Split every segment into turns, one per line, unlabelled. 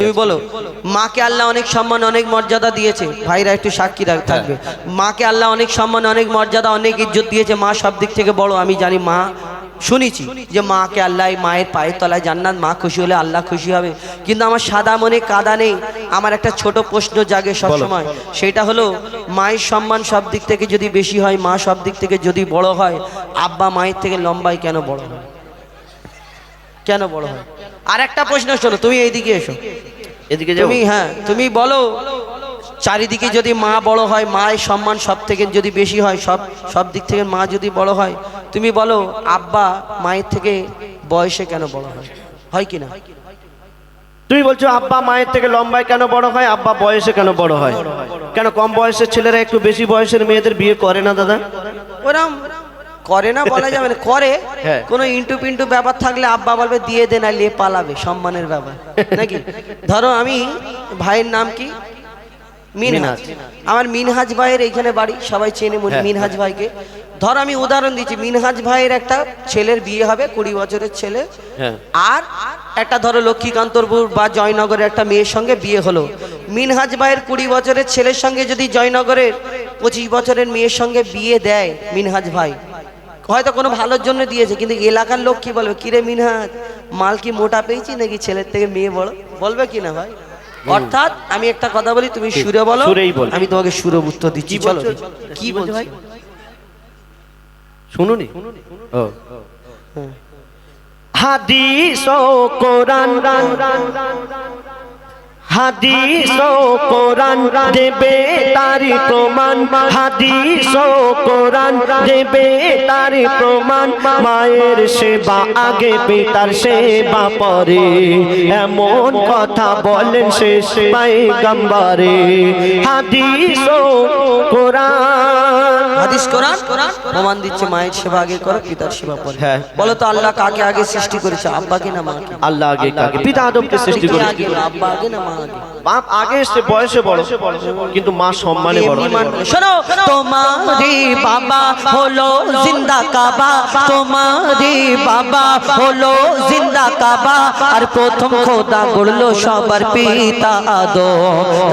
তুমি বলো মাকে আল্লাহ অনেক সম্মান অনেক মর্যাদা দিয়েছে। ভাইরা একটু সাক্ষী রাখ- থাকবে। মাকে আল্লাহ অনেক সম্মান অনেক মর্যাদা অনেক ইজ্জত দিয়েছে। মা সব দিক থেকে বড় আমি জানি মা। শুনেছি যে মাকে আল্লাহ মায়ের পায়ের তলায় জান্নাত মা খুশি হলে আল্লাহ খুশি হবে। কিন্তু আমার সাদা মনে কাদা নেই। আমার একটা ছোট প্রশ্ন জাগে সবসময় সেটা হলো মায়ের সম্মান সব দিক থেকে যদি বেশি হয় মা সব দিক থেকে যদি বড় হয় আব্বা মায়ের থেকে লম্বাই কেন বড় হয়? কেন বড় হয়? আর একটা প্রশ্ন শোনো তুমি এইদিকে এসো।
এদিকে যাও।
তুমি হ্যাঁ তুমি বলো চারিদিকে যদি মা বড় হয় মায়ের সম্মান সব থেকে যদি বেশি হয় সব সব দিক থেকে মা যদি বড় হয় তুমি বলো আব্বা মায়ের থেকে বয়সে কেন বড় হয়? হয় কি না?
তুমি বলছো আব্বা মায়ের থেকে লম্বায় কেন বড় হয় আব্বা বয়সে কেন বড় হয়? কেন কম বয়সের ছেলেরা একটু বেশি বয়সের মেয়েদের বিয়ে করে না দাদা?
ওরম করে না বলা যাবে না করে।
হ্যাঁ।
কোনো ইন্টু পিন্টু ব্যাপার থাকলে আব্বা বলবে দিয়ে দে না লিয়ে পালাবে সম্মানের ব্যাপার। নাকি? ধরো আমি ভাইয়ের নাম কি? মিনহাজ। আমার মিনহাজ ভাইয়ের এইখানে বাড়ি সবাই চেনে মনে
হ্যাঁ,
মিনহাজ ভাইকে। ধর আমি উদাহরণ দিচ্ছি মিনহাজ ভাইয়ের একটা ছেলের বিয়ে হবে কুড়ি বছরের ছেলে।
হ্যাঁ।
আর একটা ধরো লক্ষ্মীকান্তরপুর বা জয়নগরের একটা মেয়ের সঙ্গে বিয়ে হলো। মিনহাজ ভাইয়ের কুড়ি বছরের ছেলের সঙ্গে যদি জয়নগরের পঁচিশ বছরের মেয়ের সঙ্গে বিয়ে দেয় মিনহাজ ভাই হয়তো কোনো ভালোর জন্য দিয়েছে কিন্তু এলাকার লোক কি বলবে? কিরে মিনহাজ মাল কি মোটা পেয়েছি নাকি ছেলের থেকে মেয়ে বড়? বলবে কি না ভাই? অর্থাৎ আমি একটা কথা বলি তুমি সুরে বলো। আমি তোমাকে সুরে উত্তর দিচ্ছি
বলছো?
কি
বলছো? ভাই? শুনুনি। ও।
হ্যাঁ।
হাদিস ও কোরআন। হাদিস ও কোরআন দেবে তারি প্রমাণ। হাদিস ও কোরআন দেবে তারি প্রমাণ। মায়ের সেবা আগে পিতার সেবা পরে। এমন কথা বলেন শেষ পাইগাম্বারে। হাদিস ও কোরআন।
হাদিস কোরআন? প্রমাণ দিচ্ছে মায়ের সেবা আগে করো পিতার সেবা পরে।
হ্যাঁ।
বলো তো আল্লাহ কাকে আগে সৃষ্টি করেছে আব্বাকে না মাকে?
আল্লাহ আগে কাকে? পিতা আদমকে সৃষ্টি
কে
করে
আগে? আব্বা আগে না মা
বাপ আগে এসছে বয়সে বড় কিন্তু মা সম্মানে বড়।
শোনো তোমারি বাবা হলো জিন্দা কাবা। তোমারি বাবা হলো জিন্দা কাবা। আর প্রথম খোদা গড়লো সবার পিতা আদো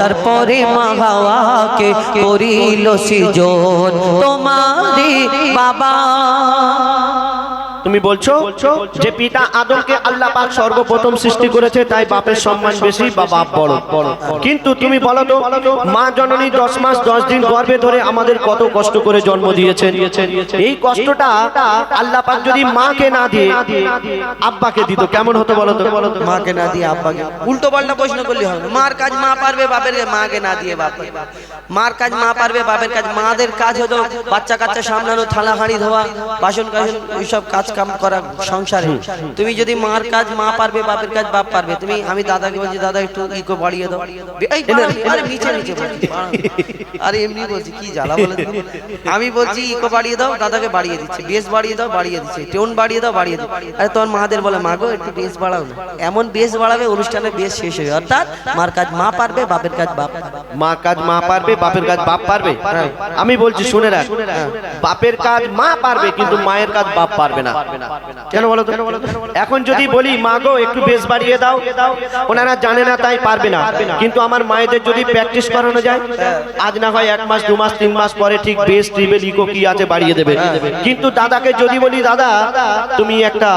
তারপরে মা হাওয়াকে করিল সৃজন। তোমারি বাবা
তুমি বলছো যে পিতা আদমকে আল্লাহ পাক সর্বপ্রথম সৃষ্টি করেছে, তাই বাপের সম্মান বেশি বা বাপ বড়। কিন্তু তুমি বলো তো, মা জননী দশ মাস দশ দিন গর্ভে ধরে আমাদের কত কষ্ট করে জন্ম দিয়েছেন? এই কষ্টটা আল্লাহ পাক যদি মাকে না দিয়ে আব্বাকে দিত, কেমন হতো বলো তো?
মাকে না দিয়ে আব্বাকে। উল্টো পাল্টা প্রশ্ন করলে হবে মার কাজ মা পারবে, বাপের মাকে না দিয়ে বাপ মার কাজ মা পারবে, বাপের কাজ মাদের কাজ হতো। বাচ্চা কাচ্চা সামলানো, থালা, হাঁড়ি, ধোয়া বাসন কাসন ওইসব কাজ কাম করা সংসারে। তুমি যদি মার কাজ মা পারবে বাপের কাজ বাপ পারবে। তুমি আমি দাদাকে বলছি দাদা একটু ইকো বাড়িয়ে দাও। আরে নিচে নিচে আরে এমনি বলছি কি জ্বালা বলে আমি বলছি ইকো বাড়িয়ে দাও দাদাকে বাড়িয়ে দিচ্ছে। বেশ বাড়িয়ে দাও বাড়িয়ে দিচ্ছে। টোন বাড়িয়ে দাও বাড়িয়ে দাও। আরে তোমার মাদের বলে মাগো একটু বেশ বাড়াও না। এমন বেশ বাড়াবে অনুষ্ঠানে বেশ শেষ হয়ে অর্থাৎ মার কাজ মা পারবে বাপের কাজ বাপ।
মা কাজ মা পারবে বাপের কাজ বাপ পারবে? আমি বলছি শুনে রাখ। বাপের কাজ মা পারবে কিন্তু মায়ের কাজ বাপ পারবে না। কেন বলো এখন যদি বলি মা গো একটু বেশ বাড়িয়ে দাও। ওনারা জানে না তাই পারবে না। কিন্তু আমার মায়েদের যদি প্র্যাকটিস করানো যায় আজ না হয় এক মাস দু মাস তিন মাস পরে ঠিক বেশ ট্রিবেল ইকো কি আছে বাড়িয়ে দেবে। কিন্তু দাদাকে যদি বলি দাদা তুমি একটা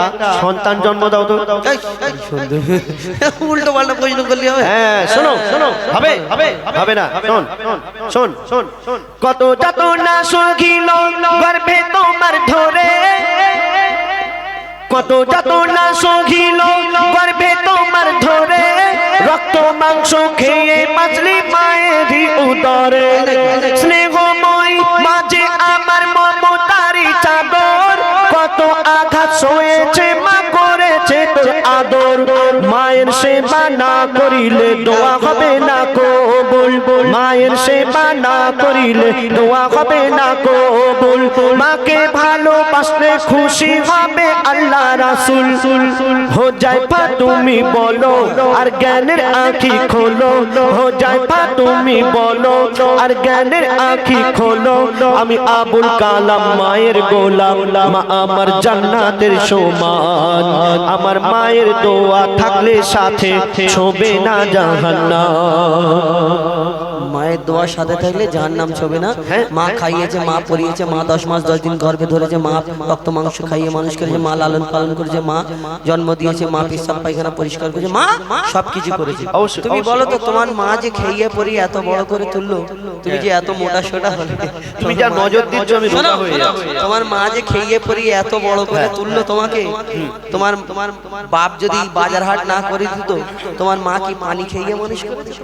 সন্তান জন্ম দাও তো।
উল্টো পাল্টা প্রশ্ন করলে হবে।
হ্যাঁ শোনো শোনো হবে হবে হবে না শোন শোন শোন শোন। কত যত না সহিল গর্ভে তোমার ধরে। কত যত না সহিল গর্বে তোমার ধরে, রক্ত, মাংস খেয়ে মাছলি মায়েরই উদরে। স্নেহময় মাঝে আমার মমতারি চাদর, কত আঘাত সয়েছে আদর, মায়ের সেবা না করিলে দোয়া হবে না কবুল। মায়ের সেবা না করিলে দোয়া হবে না কবুল। মাকে ভালোবাসলে খুশি হবে আল্লাহ রাসুল। হো যায় পা তুমি বলো, আর জ্ঞানের আঁখি খোলো। হো যায় পা তুমি বলো, আর জ্ঞানের আঁখি খোলো। আমি আবুল কালাম মায়ের গোলাম, মা আমার জান্নাতের সমান। আমার মায়ের দোয়া দোয়া থাকলে সাথে ছোবে না জাহান্নাম।
মায়ের দোয়ার সাথে থাকলে যার নাম ছবে না।
হ্যাঁ।
মা খাইয়েছে মা পরিয়েছে মা দশ মাস দশ দিন গর্ভে ধরেছে মা রক্ত মাংস খাইয়ে মানুষ করেছে মা লালন পালন করেছে মা জন্ম দিয়েছে মা পেশাব পায়খানা পরিষ্কার করেছে মা সবকিছু করেছে। তুমি বলো তো তোমার মা যে খেয়ে পরিয়ে এত বড় করে তুললো তুমি যে এত মোটা সোটা হলে?
তুমি যা নজর দিচ্ছ আমি রোগা হয়ে
তোমার মা যে খেয়ে পরিয়ে এত বড় করে তুললো তোমাকে তোমার তোমার বাপ যদি বাজার হাট না করে দিত তোমার মা কি পানি খেয়ে মানুষ করে দিত?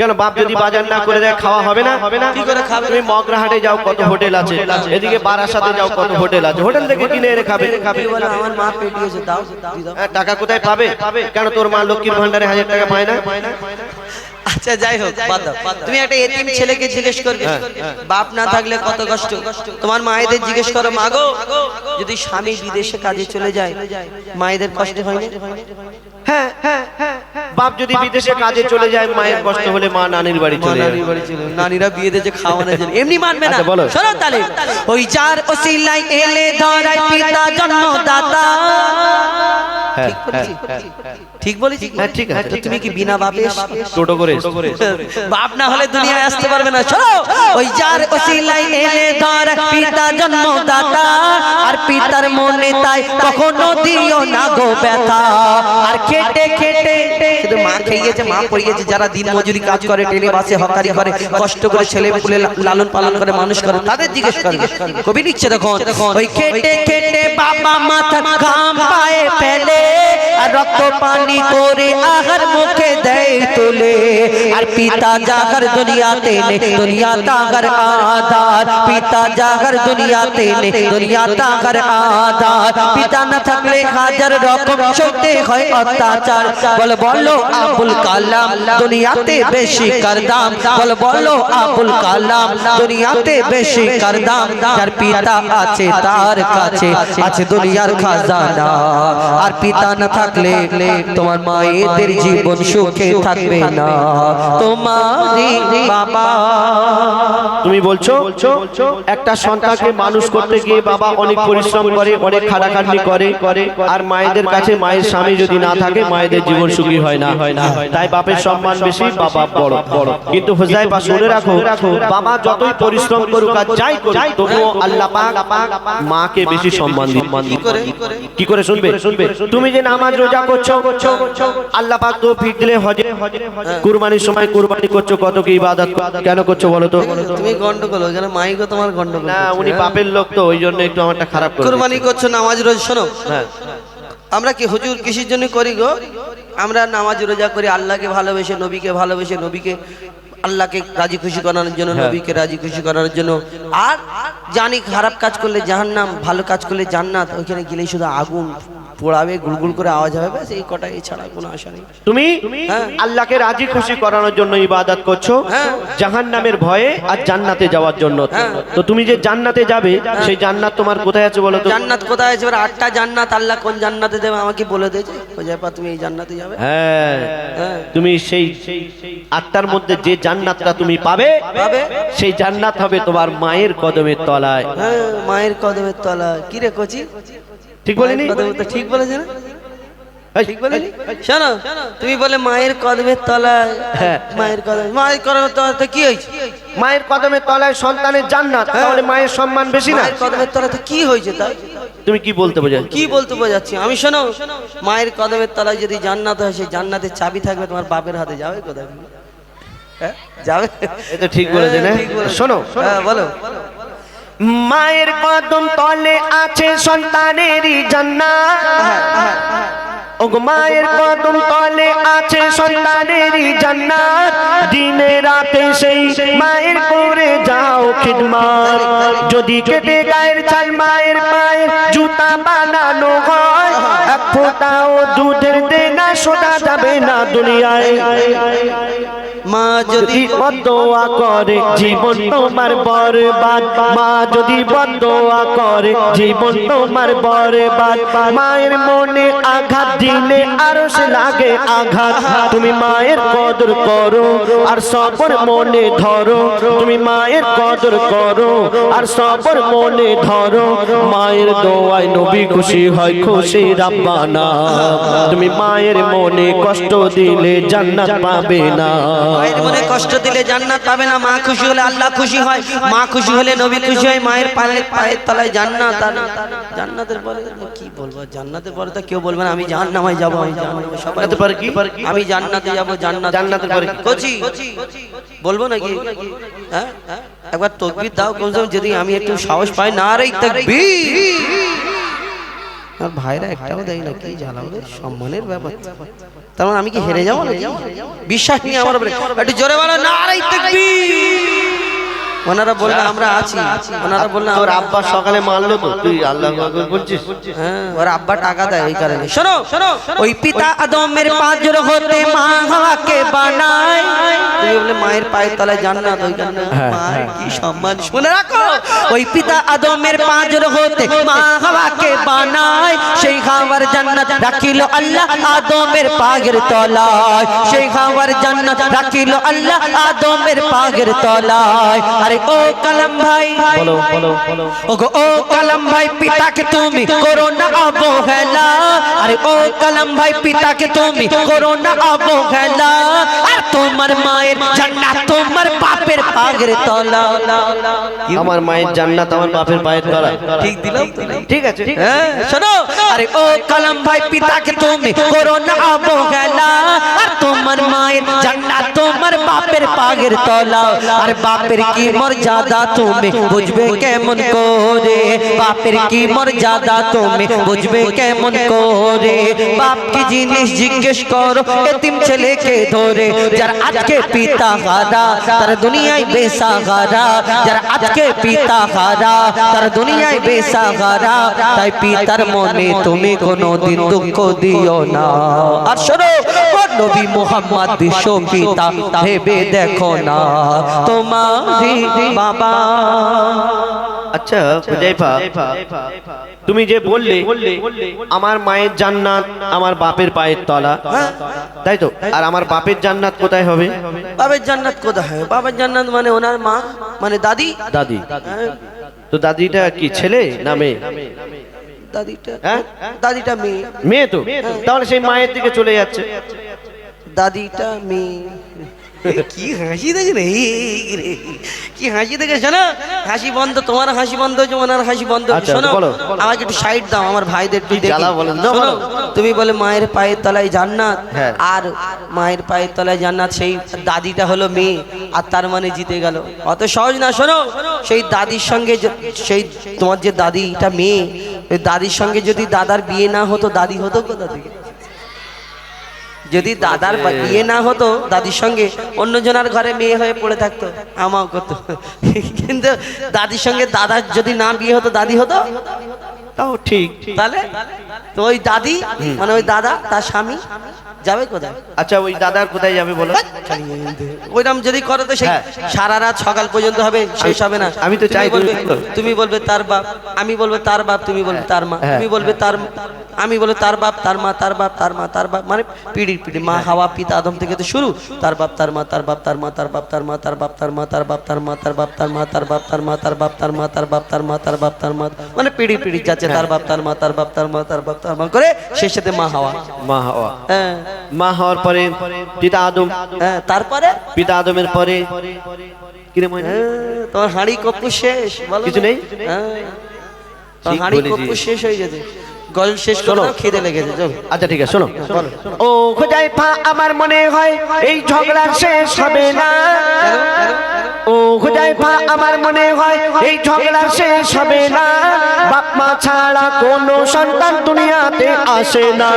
কেন বাপ যদি বাজার না করে দেয় খাওয়া হবে না? হবে না।
কি করে খাবে?
তুমি মগরাহাটে যাও কত হোটেল আছে। এদিকে বারাসাতে যাও কত হোটেল আছে। হোটেল থেকে কিনে এনে খাবে। খাবে।
আমার মা পেটিয়েছে দাও দাও
হ্যাঁ, টাকা কোথায় পাবে? কেন তোর মা লক্ষ্মীর ভান্ডারে হাজার টাকা পায় না?
আচ্ছা যাই হোক তুমি একটা এতিম ছেলেকে জিজ্ঞেস করবে। বাপ না থাকলে কত কষ্ট? তোমার মায়েদের জিজ্ঞেস করো মাগো যদি স্বামী বিদেশে কাজে চলে যায় মায়েদের কষ্ট হয় না?
হ্যাঁ হ্যাঁ হ্যাঁ বাপ যদি বিদেশে কাজে চলে যায় মায়ের কষ্ট হলে মা নানির বাড়ি
মা
চলে যায়।
নানির বাড়ি ছিল নানিরা বিয়ে দিয়েছে খাওয়ানোর জন্য এমনি মানবে না।
আচ্ছা, বলো।
শোনো তাহলে ওই চার ওসিলাই এলে ধরায় পিতা জন্মদাতা।
হ্যাঁ,
ঠিক বলেছি ঠিক বলেছি
হ্যাঁ, ঠিক আছে,
তুমি কি বিনা বাপে
টোটো করে
বাপ না হলে দুনিয়ায় আসতে পারবে না। চলো ওই যার ওসিলাই এলে ধর পিতা জন্মদাতা। আর পিতার মনে তাই কখনো দিও না গো ব্যথা। আর খেটে খেটে মা খেয়েছে মা পড়িয়েছে যারা দিন মজুরি কাজ করে টেনে বাসে হকারি করে কষ্ট করে ছেলে পুলে লালন পালন করে মানুষ করে। তাদের জিজ্ঞেস করে। কবি লিখছে দেখুন ওই খেটে খেটে বাবা মাথা ঘাম পায়ে ফেলে আর রক্ত পানি করে আহার মুখে দেয় তুলে। আর পিতা জাগর দুনিয়াতে নে দুনিয়া তাগর আধার পিতা জাগর দুনিয়াতে নে দুনিয়া তাগর আধার পিতা না থাকলে হাজার রকম সত্যি হয় অত্যাচার বল বলো আবুল কালাম দুনিয়াতে বেশি করদাম। বল বলো আবুল কালাম দুনিয়াতে বেশি করদাম। যার পিতা আছে তার কাছে আছে দুনিয়ার খাজানা। আর পিতা না থাকলে তোমার মায়েদের জীবন সুখে থাকবে না। তোমারই বাবা।
তুমি বলছো? একটা সন্তানকে মানুষ করতে গিয়ে বাবা অনেক পরিশ্রম করে অনেক খাটাখাটনি করে। আর মায়েদের কাছে মায়ের স্বামী যদি না থাকে মায়েদের জীবন সুখী হয় না। হয় না। তাই বাপের সম্মান বেশি বাবা বড়। বড়। কিন্তু হোজাইফা শুনে রাখো বাবা যতই পরিশ্রম করুক আর যাই করুক তবুও আল্লাহ পাক মাকে বেশি সম্মান দিন। কি করে? শুনবে? শুনবে? তুমি যে নামাজ রোজা করছ আল্লাহ পাক তো ফিক দিলে হজে কুরবানির সময় কুরবানি করছ কত কি ইবাদত কেন করছ বলো তো?
তুমি গন্ডগোল ওখানে মাইকও তোমার গন্ডগোল
না উনি বাপের লোক তো ওই জন্য একটু আমারটা খারাপ করে
কুরবানি করছ নামাজ রোজ শোনো।
হ্যাঁ।
আমরা কি হুজুর কিসের জন্য করি গো? আমরা নামাজ রোজা করি আল্লাহকে ভালোবেসে নবীকে ভালোবেসে নবীকে আল্লাহকে রাজি খুশি করানোর জন্য
হ্যাঁ।
নবীকে রাজি খুশি করানোর জন্য আর জানি খারাপ কাজ করলে জাহান্নাম ভালো কাজ করলে জান্নাত ওইখানে গেলেই শুধু আগুন পোড়াবে গুলগুল করে আওয়াজ হবে ব্যাস এই কটা এছাড়া কোনো আশা নেই।
তুমি
হ্যাঁ।
আল্লাহকে রাজি খুশি করানোর জন্য ইবাদত করছ
হ্যাঁ।
জাহান্নামের ভয়ে আর জান্নাতে যাওয়ার জন্য।
হ্যাঁ।
তো তুমি যে জান্নাতে যাবে সেই জান্নাত তোমার কোথায় আছে বলো তো?
জান্নাত কোথায় আছে? আটটা জান্নাত আল্লাহ কোন জান্নাতে দেবে আমাকে বলে দিয়েছে হোজাইফা তুমি এই জান্নাতে যাবে।
হ্যাঁ।
হ্যাঁ।
তুমি সেই আটটার মধ্যে যে জান্নাতটা তুমি পাবে
পাবে?
সেই জান্নাত হবে তোমার মায়ের কদমের তলায়।
হ্যাঁ মায়ের কদমের তলায়। কি রে কচি?
ঠিক বলিনি?
ঠিক বলেছে না? ঠিক বলিনি? শোনো তুমি বলে মায়ের কদমের তলায়
হ্যাঁ।
মায়ের কদম মায়ের কদমের তলাতে কি হয়েছে?
মায়ের কদমের তলায় সন্তানের জান্নাত তাহলে মায়ের সম্মান বেশি না?
কদমের তলাতে কি হয়েছে তাই
তুমি কি বলতে বোঝাচ্ছ?
কি বলতে বোঝাচ্ছি? আমি শোনো মায়ের কদমের তলায় যদি জান্নাত হয় সেই জান্নাতের চাবি থাকবে তোমার বাপের হাতে। যাবে কোথায়? হ্যাঁ? যাবে?
এটা ঠিক হ্যাঁ?
বলেছে।
শোনো।
হ্যাঁ বলো।
মায়ের কদম তলে আছে সন্তানেরই জান্নাত। ওগো মায়ের কদম তলে আছে সন্তানেরই জান্নাত। দিনে রাতে সেই মায়ের করে যাও খিদমাত। যদি কেটে গায়ের ছাল মায়ের পায়ে জুতা বানানো হয়, এক ফোঁটাও দুধের দেনা শোনা যাবে না দুনিয়ায়।
মা যদি
বদোয়া করে, জীবন তোমার বরবাদ। মা যদি বদোয়া করে, জীবন তোমার বরবাদ। মায়ের মনে আঘাত দিলে আরও সে লাগে আঘাত। তুমি মায়ের কদর করো আর সবর মনে ধরো। তুমি মায়ের কদর করো আর সবর মনে ধরো। মায়ের দোয়ায় নবী খুশি হয়, খুশি রাব্বানা। তুমি মায়ের মনে কষ্ট দিলে জান্নাত পাবে না।
মায়ের মনে কষ্ট দিলে জান্নাত পাবে না। মা খুশি হলে আল্লাহ খুশি হয়। মা খুশি হলে নবী খুশি হয়। মায়ের পায়ের পায়ের তলায় জান্নাত। আর জান্নাতের পরে কি বলব? জান্নাতের পরে তো কেউ বলবে না আমি জাহান্নামে যাব আমি জাহান্নামে সবাই
পরে কি?
আমি জান্নাতে যাব জান্নাত।
জান্নাতের পরে কি?
কচি? বলব নাকি? হ্যাঁ? একবার তকবির দাও কম যদি আমি একটু সাহস পাই। না রে তকবির। আর ভাইরা একটাও দেয় না কি জ্বালা ওদের সম্মানের ব্যাপার। তার মানে আমি কি হেরে যাব না বিশ্বাস নিয়ে আমার একটু জোরে বলো না আরে তকবির। ওনারা বললেন আমরা আছি। ওনারা বললেন আমরা
আব্বা সকালে মারলো তো। তুই আল্লাহ বলছিস
হ্যাঁ। ওর আব্বা টাকা দেয় এই কারণে। শোনো শোনো ওই পিতা আদমের পাঁচর হতে মা হাওয়াকে বানায়। তুমি বলে মায়ের পায়ের তলায় জান্নাত ওই কারণে। মায়ের কি সম্মান? শুনে রাখো। ওই পিতা আদমের পাঁচর হতে মা হাওয়াকে বানায়। সেই হাওয়ার জান্নাত রাখিল আল্লাহ আদমের পাগের তলায়। সেই হাওয়ার জান্নাত রাখিল আল্লাহ আদমের পাগের তলায়। আরে ও কালাম ভাই।
বলো বলো বলো।
ওগো ও কালাম ভাই পিতাকে তুমি করো না অবহেলা। আরে ও কালাম ভাই পিতাকে তুমি করো না অবহেলা। আর তোমার মায়ের জান্নাত তোমার বাপের পাগের তলা।
আমার মায়ের জান্নাত আমার বাপের পায়ের তলা।
ঠিক দিলাম
ঠিক আছে।
হ্যাঁ শোনো। আরে ও কালাম ভাই পিতাকে তুমি করো না অবহেলা। আর তোমার মায়ের জান্নাত তোমার বাপের পাগের তলা। আর বাপের কি মর্যাদা তুমি বুঝবে কেমন করে? বাপের কি মর্যাদা তুমি বুঝবে কেমন করে? বাপ কি জিনিস জিজ্ঞেস করো? এতিম ছেলেকে ধরে। যার আজকে পিতা হারা, তার দুনিয়ায় বেসাহারা যার আজকে পিতা হারা, তার দুনিয়ায় বেসাহারা তাই পিতার মনে তুমি কোনো দিন দুঃখ দিও না। আর শোনো নবী মোহাম্মদ পিতা ভেবে দেখো না তোমারি বাবা।
আচ্ছা হুজাইফা তুমি যে বললে আমার মায়ের জান্নাত আমার বাপের পায়ের তলা। তাই তো? আর আমার বাপের জান্নাত কোথায় হবে?
বাবার জান্নাত কোথায় বাবার জান্নাত মানে ওনার মা মানে দাদি?
দাদি।
হ্যাঁ,
তো দাদিটা কি ছেলে না মেয়ে?
দাদিটা
হ্যাঁ?
দাদিটা মেয়ে।
মেয়ে তো? তাহলে সেই মায়ের দিকে চলে যাচ্ছে।
দাদিটা মেয়ে কি হাসি দেখে রে রে। কি হাসি দেখে শোনো হাসি বন্ধ তোমার হাসি বন্ধ হয়েছে ওনার হাসি বন্ধ হয়েছে।
আচ্ছা,
শোনো
বলো,
আমাকে একটু সাইড দাও আমার ভাইদের একটু শোনো,
বলো।
তুমি বলে মায়ের পায়ের তলায় জান্নাত
হ্যাঁ।
আর মায়ের পায়ের তলায় জান্নাত সেই দাদিটা হলো মেয়ে আর তার মানে জিতে গেল অত সহজ না শোনো সেই দাদির সঙ্গে সেই তোমার যে দাদিটা মেয়ে ওই দাদির সঙ্গে যদি দাদার বিয়ে না হতো দাদি হতো কোথা থেকে যদি দাদার ইয়ে বিয়ে না হতো দাদির সঙ্গে অন্যজনার ঘরে মেয়ে হয়ে পড়ে থাকতো। আমাও করতো। কিন্তু দাদির সঙ্গে দাদার যদি না বিয়ে হতো দাদি হতো?
তাও ঠিক।
তাহলে? তো ওই দাদি মানে ওই দাদা তার স্বামী যাবে কোথায়
আচ্ছা ওই দাদার কোথায় যাবে বলো
ওইরকম যদি করো তো সেই
হ্যাঁ।
সারা রাত সকাল পর্যন্ত হবে শেষ হবে না
আমি তো চাই
বলবে তুমি বলবে তার বাপ আমি বলব তার বাপ তুমি বলবে তার মা
হ্যাঁ।
তুমি বলবে তার আমি বলব তার বাপ তার মা তার বাপ তার মা তার বাপ মানে পিড়ির পিড়ি মা হাওয়া পিতা আদম থেকে তো শুরু তার বাপ তার মা তার বাপ তার মা তার বাপ তার মা তার বাপ তার মা তার বাপ তার মা তার বাপ তার মা তার বাপ তার মা তার বাপ তার মা তার বাপ তার মা তার বাপ তার মা মানে পিড়ি পিড়ি যাচ্ছে তার বাপ তার মা তার বাপ তার মা তার বাপ তার করে শেষ সাথে মা হাওয়া।
মা হওয়া।
হ্যাঁ।
মা হওয়ার পরে পিতা আদম।
হ্যাঁ তারপরে?
পিতা আদমের পরে কিরে?
হ্যাঁ, তোমার হাঁড়ি কপ্পু শেষ
কিছু নেই?
হ্যাঁ। হাঁড়ি। কপ্পু শেষ হয়ে গেছে। গল শেষ করো খিদে লেগেছে
আচ্ছা ঠিক আছে শোনো ও খোঁজাইফা আমার মনে হয় এই ঝগড়া শেষ হবে না। হুজাইফা আমার মনে হয় এই ঝগড়া শেষ হবে না। বাপ মা ছাড়া কোনো সন্তান দুনিয়াতে আসে না।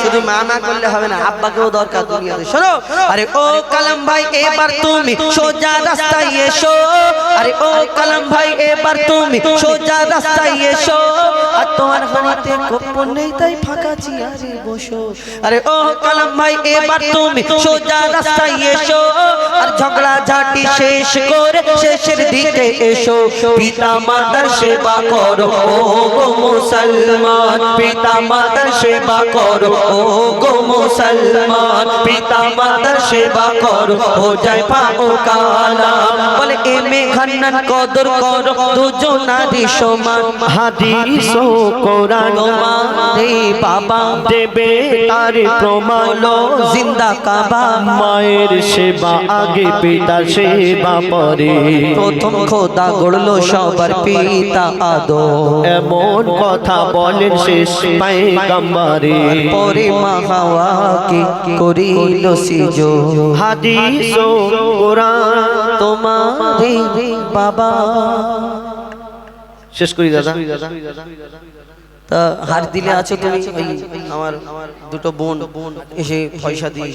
শুধু মা মা করলে হবে না আব্বাকেও দরকার দুনিয়াতে। শোনো আরে ও কালাম ভাই এবার তুমি সোজা রাস্তায় এসো। আরে ও কালাম ভাই এবার তুমি সোজা রাস্তায় এসো। আর তোমার হাড়িতে গোপন নেই তাই ফাঁকা চেয়ারে বসো। আরে ও কালাম ভাই এবার তুমি সোজা রাস্তায় এসো। আর ঝগড়া শেষ করে শেষের দিকে এসো। পিতা মাতার সেবা করো ও গো মুসলমান। পিতা মাতার সেবা করো ও গো মুসলমান। পিতা মাতার সেবা করো ও জয় পাও কালা। বলে এ মেঘান্নান কদর করো দুজনারি সমান।
হাদিস ও কোরআন
তোমারে বাবা
দেবে তার প্রমাণ।
জিন্দা কাবা।
মায়ের সেবা আগে পিতা সেবা পরে
প্রথম খোদা গড়লো সবার পিতা আদো
এমন কথা বলেন শেষ পায়গাম্বারে।
পরে মা হাওয়াকে করিল সিজো
হাদিস ও কোরআন।
তোমারে বাবা।
শেষ করি দাদা।
তা হার দিলে আছো তুমি? আমার দুটো বোন এসে পয়সা দিয়ে।